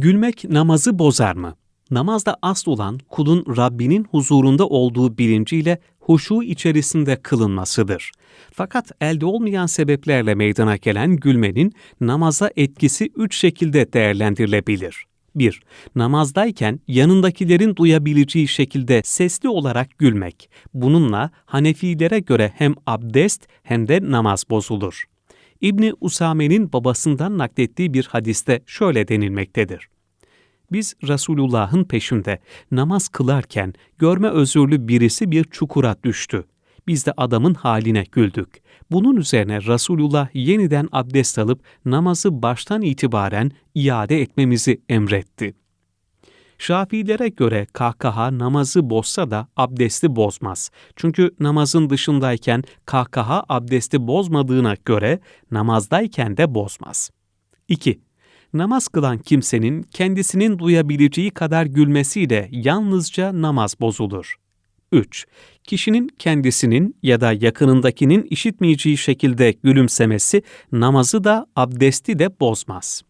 Gülmek namazı bozar mı? Namazda asıl olan kulun Rabbinin huzurunda olduğu bilinciyle huşu içerisinde kılınmasıdır. Fakat elde olmayan sebeplerle meydana gelen gülmenin namaza etkisi üç şekilde değerlendirilebilir. 1. Namazdayken yanındakilerin duyabileceği şekilde sesli olarak gülmek. Bununla Hanefilere göre hem abdest hem de namaz bozulur. İbni Usame'nin babasından naklettiği bir hadiste şöyle denilmektedir. Biz Resulullah'ın peşinde namaz kılarken görme özürlü birisi bir çukura düştü. Biz de adamın haline güldük. Bunun üzerine Resulullah yeniden abdest alıp namazı baştan itibaren iade etmemizi emretti. Şafilere göre kahkaha namazı bozsa da abdesti bozmaz. Çünkü namazın dışındayken kahkaha abdesti bozmadığına göre namazdayken de bozmaz. 2. Namaz kılan kimsenin kendisinin duyabileceği kadar gülmesiyle yalnızca namaz bozulur. 3. Kişinin kendisinin ya da yakınındakinin işitmeyeceği şekilde gülümsemesi namazı da abdesti de bozmaz.